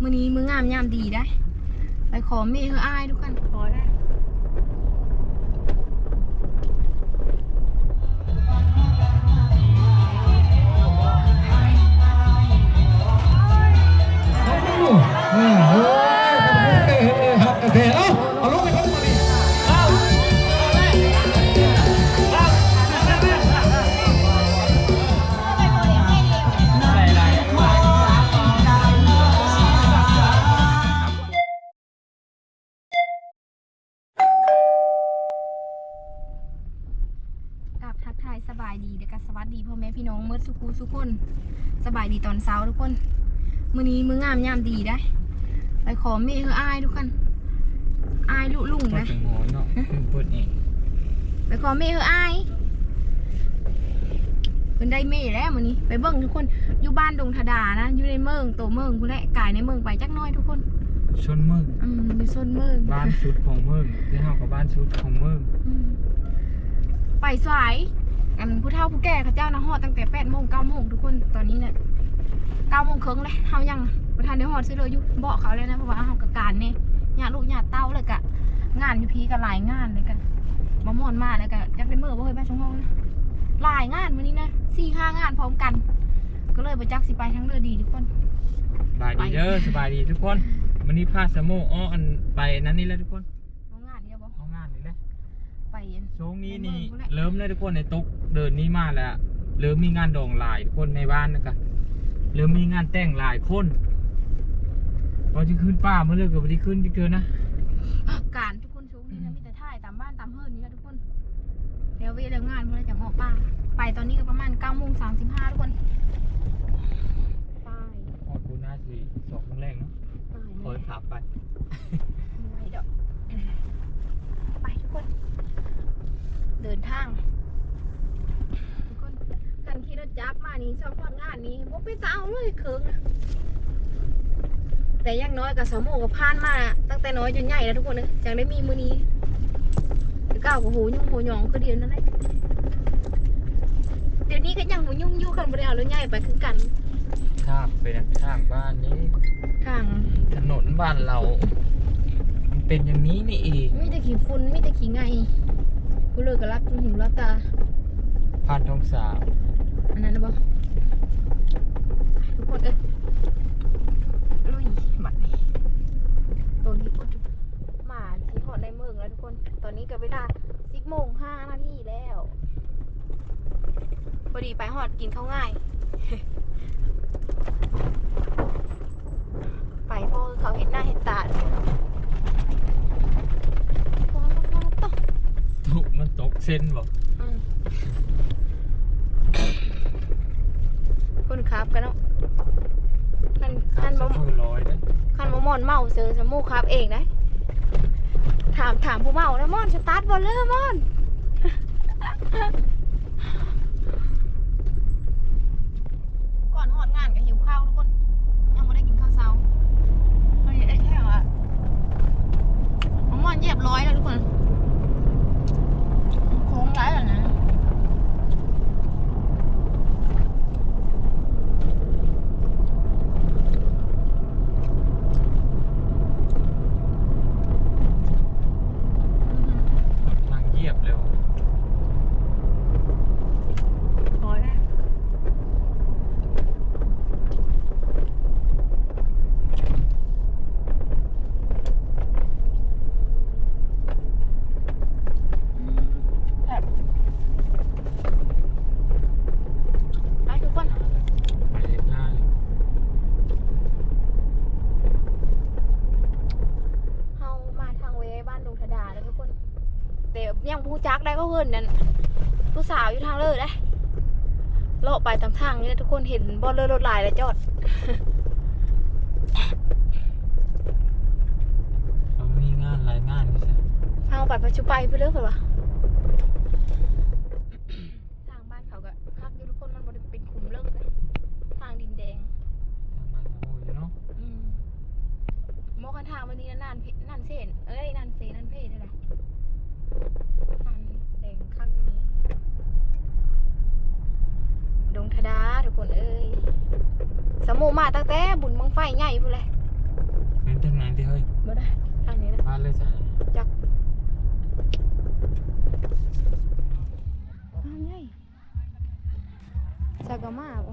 มื้อนี้มื้องามยามดีได้ ไปขอเมย์เฮออายทุกคนขอได้ บายดีเด็กสวัสดีพ่อแม่พี่น้องเมื่อสุคูสุกคนสบายดีตอนเช้าทุกคนมื้อนี้มื้องามยามดีได้ไปขอเมย์เฮออายทุกคนอายลุลุงเปิดนะเป็นหอเนาะเพิ่งเปิดเองไปขอเมย์เฮออายเพิ่นได้เมย์แล้วมื้อนี้ไปเบิ่งทุกคนอยู่บ้านดงทดานะอยู่ในเมืองโตเมืองพุ่นแหละกายในเมืองไปจักหน้อยทุกคนชนเมืองอืมอยู่โซนเมืองบ้านชุดของเมืองที่เฮากับบ้านชุดของเมืองอืมไปสาย อันผู้เฒ่าผู้แก่เขาเจ้านะฮอดตั้งแต่แปดโมงเก้าโมงทุกคนตอนนี้เนี่ยเก้าโมงครึ่งเลยเฮายังประธานเดี๋ยวฮอดซื้อเลยอยู่บอกเขาเลยนะเพราะว่าเฮากะการเนี่ยญาติลูกญาติเต้าเลยกะ งานอยู่พีก็หลายงานเลยกะมาม่วนมาแล้วกะจักได้เมื่อบ่เคยไปชงห้องนะหลายงานมื้อนี้นะสี่ห้างานพร้อมกัน ก็เลยบ่จักสิไปทั้งเรือดีทุกคนสบายดีเด้อสบายดีทุกคนวันนี้พาสโมอ้ออันไปนั้นนี่แหละทุกคนเดียวบ่ เอางานนี่แหละ ไปอัน ช่วงนี้นี่ในเมืองพู้นแหละเริ่มแล้วทุกคนในตกเดินนี้มาแล้วเริ่มมีงานดองหลายทุกคนในบ้านนะครับเริ่มมีงานแต่งหลายคนพอจะขึ้นป้าเมื่อเลิกกับวันที่ขึ้นที่เกินนะการทุกคนช่วงนี้นะมีแต่ถ่ายตามบ้านตามเฮือนนี่แหละทุกคนเดี๋ยวเวลางานเพื่อจะออกป่าไปตอนนี้ก็ประมาณ9โมง35ทุกคนไปขอบคุณนะสิสองโมงแรกเนาะไปคอยขับไปไปเดี๋ยวไปทุกคน เดินทางทุกคนกันขี่รถจักรมานี่ชอบพอดงานนี้บ่ไปตาเอาเลยเคิงนะแต่อยังน้อยกับสาวโมกับพานมา ตั้งแต่น้อยจนใหญ่แล้วทุกคนนะจังได้มีมือนี้เก้าวกับหูยุ่งหูหยองคือเดียวนั่นแหละเดี๋ยวนี้ก็ยังหูยุ่งอยู่กันบริเอารถใหญ่ไปคือกันข้ามไปทางข้างบ้านนี้ทางถนนบ้านเรา มันเป็นอย่างนี้นี่เองมีแต่ขี้ฝุ่นมีแต่ขี้ไง กูเลิกกับรับจนหูรับตาผ่านทองสาวอันนั้นนะบอทุกคนเอ้ยลุยบัดนี้ตัวนี้คนมาที่หอดในเมืองแล้วทุกคน ตอนนี้ก็เวลาสิบโมงห้านาทีแล้วพอดีไปหอดกินข้าวง่าย ไปเพราะเขาเห็นหน้าเห็นตาเลยว้าวว้าวต่อ ตุกมันตกเส้นบอก อืมคนครับกันเนาะคัน ข้า คั ม น สะ บ่ พือร้อยนะ คันบ่ มอนเมาเซอร์สมูครับเองนะถามถามผู้เมานะมอนสตาร์ทบอลเลอร์มอนก่อนหอดงานก็หิวข้าวทุกคน ยังไม่ได้กินข้าวเช้าเฮ้ยไอ้แค่อะมอนเหยียบร้อยแล้วทุกคนโค้งร้ายแล้วนะ ทางเหยียบเร็ว พอแล้วแบบไปทุกคน ไปเล็กหน้าเลย เฮามาทางเวบ้านดงธดาแล้วทุกคน แต่ยังผู้จักได้ก็เฮินนั่นผู้สาวอยู่ทางเลยได้เลาะไปตามทางนี่นะทุกคนเห็นบอลเลอร์รถหลายแล้วจอดเรามีงานหลายงานไม่ใช่เฮาไปปัจจุบันไปเรื่อยเผยวะทางบ้านเขาก็คักอยู่ทุกคนมันบริเป็นคุมเลิกเลยทางดินแดง ทางบ้านโอ้ยเนาะ อืมโมกันทางวันนี้นานเพนานเสนเอ้ยนานเสนานเพได้แหละทางแดงคักวันนี้ ดงธดาทุกคนเอ้ย สมโมมาตั้งแต่บุญบังไฟใหญ่พูนเลยนทางไหนที่เฮ้ยบ่ได้ทางนี้นะบ้านเลยจ้ะจักอ้าวใหญ่สากามาบ่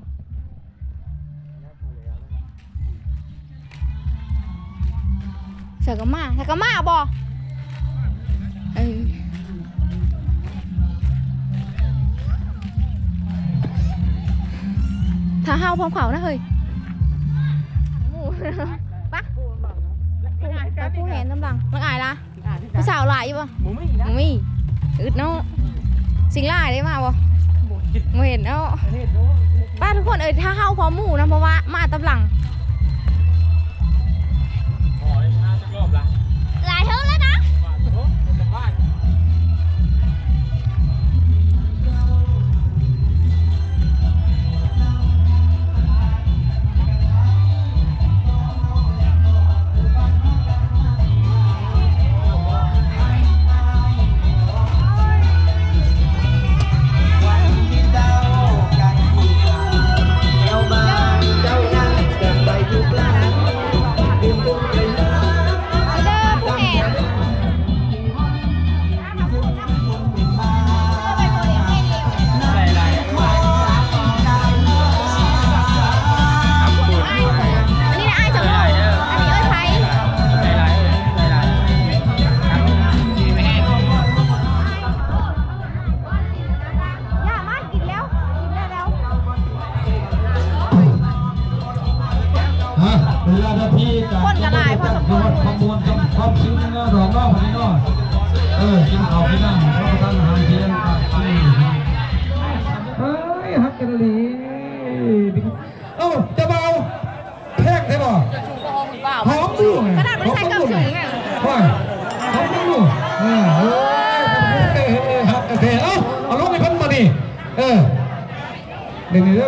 สากามาสากามาบ่เออถ้าห้าวพร้อมเขานะเฮ้ยหมู ปะไปผู้เห็นน้ำหลังมันอายละผู้สาวหลายอยู่ปะหมูไม่อีกนะมีอึดเนาะสิ่งหลายได้มาบ่ไม่เห็นเนาะป้าทุกคนเอ้ยถ้าห้าพร้อมหมูนะเพราะว่ามาตำหลังขอเลยนะจะรอบละหลายเท่าแล้วนะ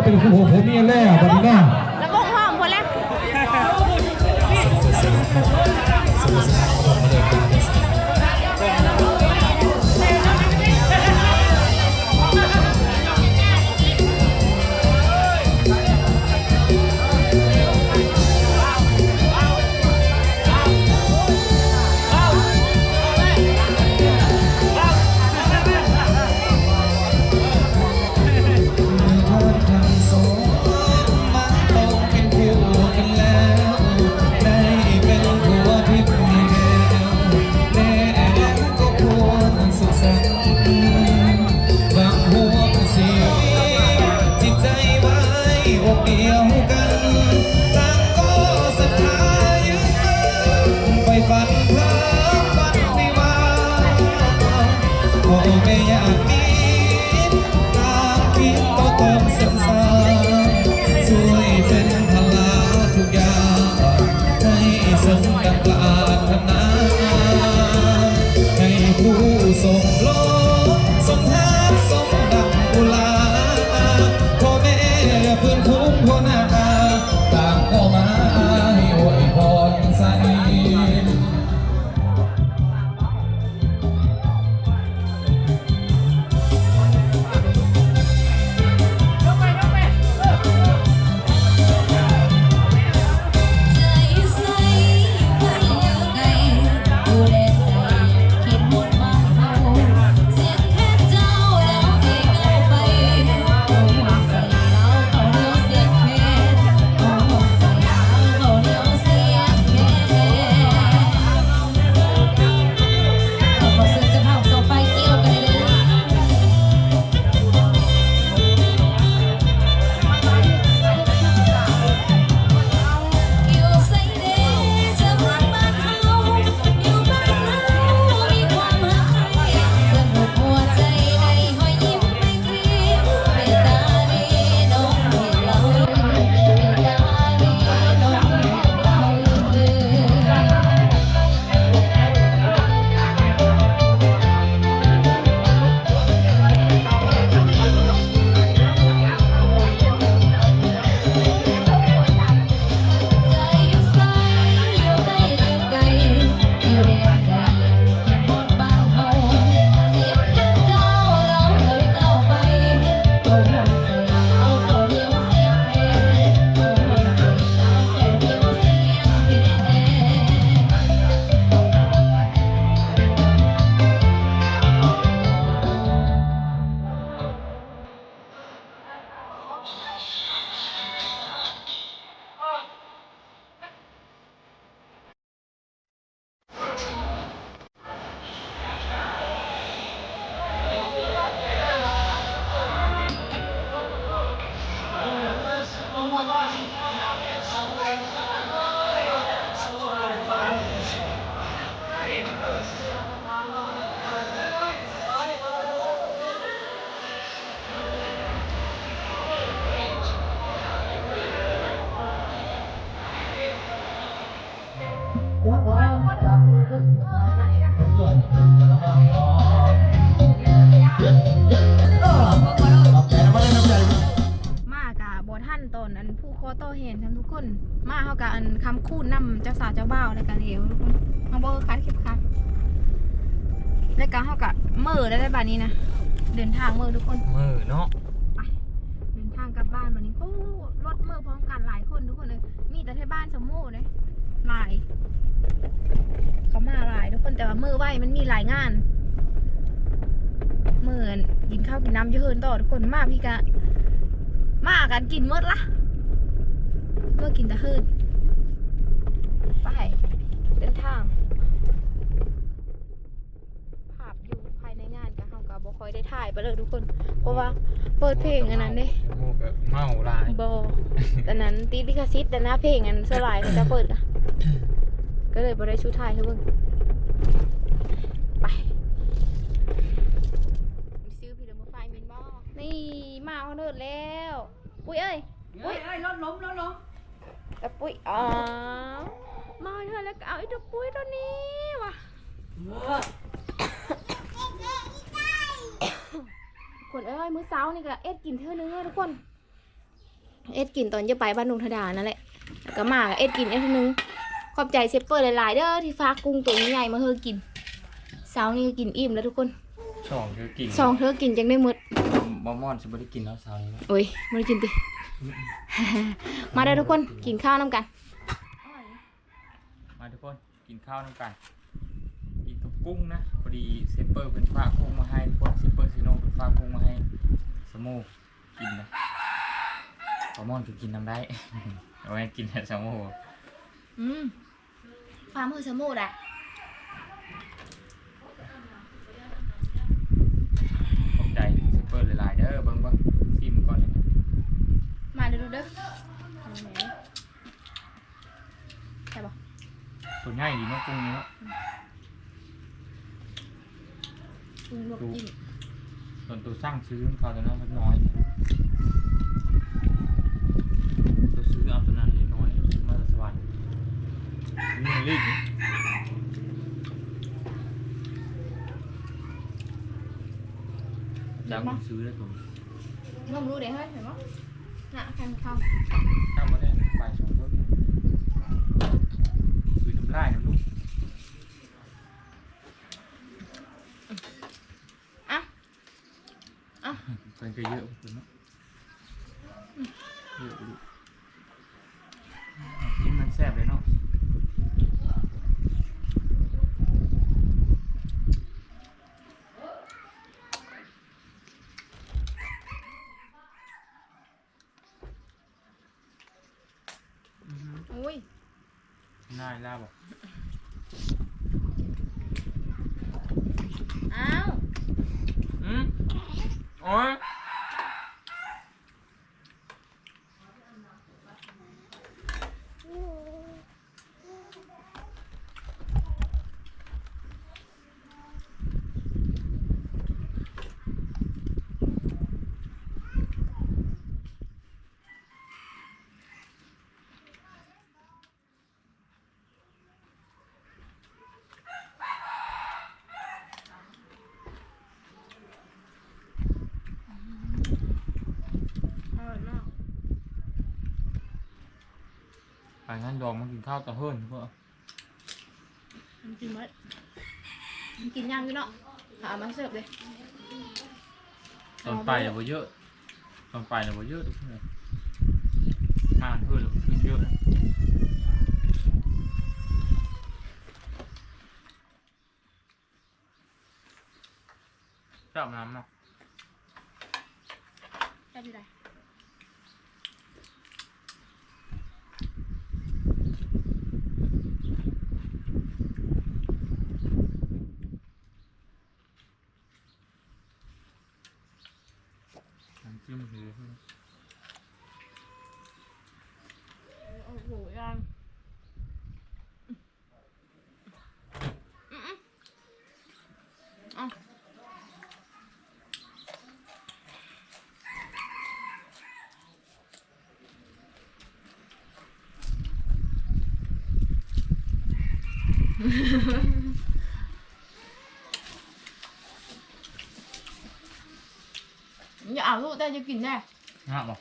เป็นคู่ผมเมียแร่บัดนี้นะ โตเห็นทุกคน มาเฮากับอันคำคูดนำเจ้าสาวเจ้าบ่าวแล้วก็เหลวทุกคนเฮาบ่คัดเข็มขัดแล้วก็เฮากับมือได้ได้บัดนี้นะเดินทางเมื่อทุกคนเมื่อเนาะเดินทางกลับบ้านวันนี้โอ้รถเมื่อพร้อมกันหลายคนทุกคนเลยมีแต่ที่บ้านสมโมูเลยหลาย เขามาหลายทุกคนแต่ว่าเมื่อไหวมันมีหลายงานเมื่อกินข้าวกินน้ำเยอะเฮินต่อทุกคนมากพี่กะมากันกินมดละ เมื่อกินแต่เฮินไปเดินทาง ภาพอยู่ภายในงานกับเขากับบ่ค่อยได้ถ่ายไปเลยทุกคน เพราะว่าเปิดเพลงอันนั้นเด้โมกับเมาลายบอแต่นั้นตีลิขสิทธิ์แต่หน้าเพลงอันสลายเขาจะเปิดกะก็เลยบได้ชุดไทายให้เบิ่งไปซื้อพี่เดมอไฟมินบอนี่มาเอาเนิร์ดแล้วปุ้ยเอ้ยเฮ้ยเฮ้ยรถล้มรถล้ม แต่ปุ้ยอ๋อมาเอาเนิร์ดแล้วก็เอาไอ้ตัวปุ้ยตัวนี้ว่ะคนเอ้ยมื้อเช้านี่ก็เอ็ดกินเท่านึงเลยทุกคน เอ็ดกินตอนจะไปบ้านนุงธดานั่นแหละแล้วก็มากับเอ็ดกินเอ็ดเท่านึงขอบใจเชฟเปอร์หลายๆเด้อที่ฝากกุ้งตัวใหญ่ๆมาเฮอกินเช้านี่ก็กินอิ่มแล้วทุกคนสองคือกินสองเธอกินจังได้หมดบอมอนจะไม่ได้กินแล้วเช้านี้นะโอ้ยไม่ได้กินติ มาเด้อทุกคนกินข้าวน้ำกัน มาทุกคนกินข้าวน้ำกันกินกับกุ้งนะพอดีเซปเปอร์เป็นฝากกุ้งมาให้ทุกคนเซปเปอร์ซีโน่เป็นฝากกุ้งมาให้สโมกินนะบอมอนก็กินน้ำได้ เอาไว้กินแต่สโมอืมฟาร์มเฮอร์สมูดอะขอบใจเซปเปอร์หลายๆเด้อเบิ่งเบิ่งซิมก่อนเลยนะ มาเด้อดูเด้อใช่ปะตัวใหญ่ดีเนาะกุ้งเนาะกุ้งลวกจิ้มส่วนตัวสร้างซื้อ เขาตัวนั้นมันน้อยอเอาตัวนั้นน้อยซื้อมาจากสวรรค์นี่มันรีบนี่ดังมันซื้อแล้วผมน้องรู้เด้เฮ้ยเห็นปะน่ะใครมาเข้ามาได้ไปสองรถคือน้ำลายน้ำลูกอะอะเป็นก็เยอะคนเนาะเยอะลูกกินมันแซ่บเลยเนาะ อุ้ย น่าย ลาบอกอ้าว อืมโอ้ยอ งั้นดองมากินข้าวต่อเฮิร์นเพื่อมันกินมั้ยมันกินย่างอยู่เนาะหามาเสิร์ฟเลยตอนไปอย่าบ่เยอะ ตอนไปอย่าบ่เยอะทุกคนเลยมาเพื่อนขึ้นเยอะนะจับน้ำเนาะได้ดีไร น้ำจิ้มคือ โอ้โหยังเอา อย่าเอาลูกแต่จะกินแน่งาบอก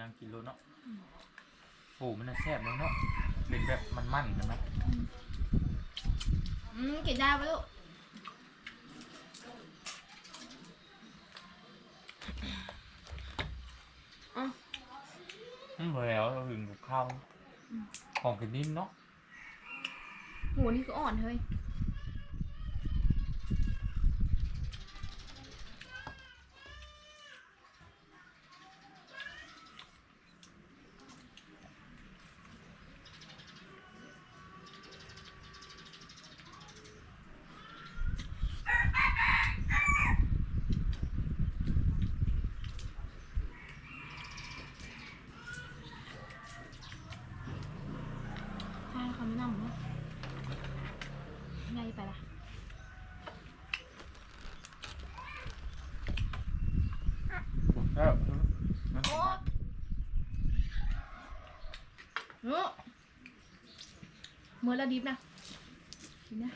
นางกินโลเนาะโอ้มันน่ะแซ่บเลยเนาะเป็นแบบมันๆนะนะอืมกินได้ปะลูกอะอืมพอแล้วเราถึงกับข้าว ของกินนิ่มเนาะ โหนี่ก็อ่อนเฮ้ย ใช่เขาไม่นำเนาะไงไปละ แล้วมัน โอ้ เมื่อละดิบนะกินนะ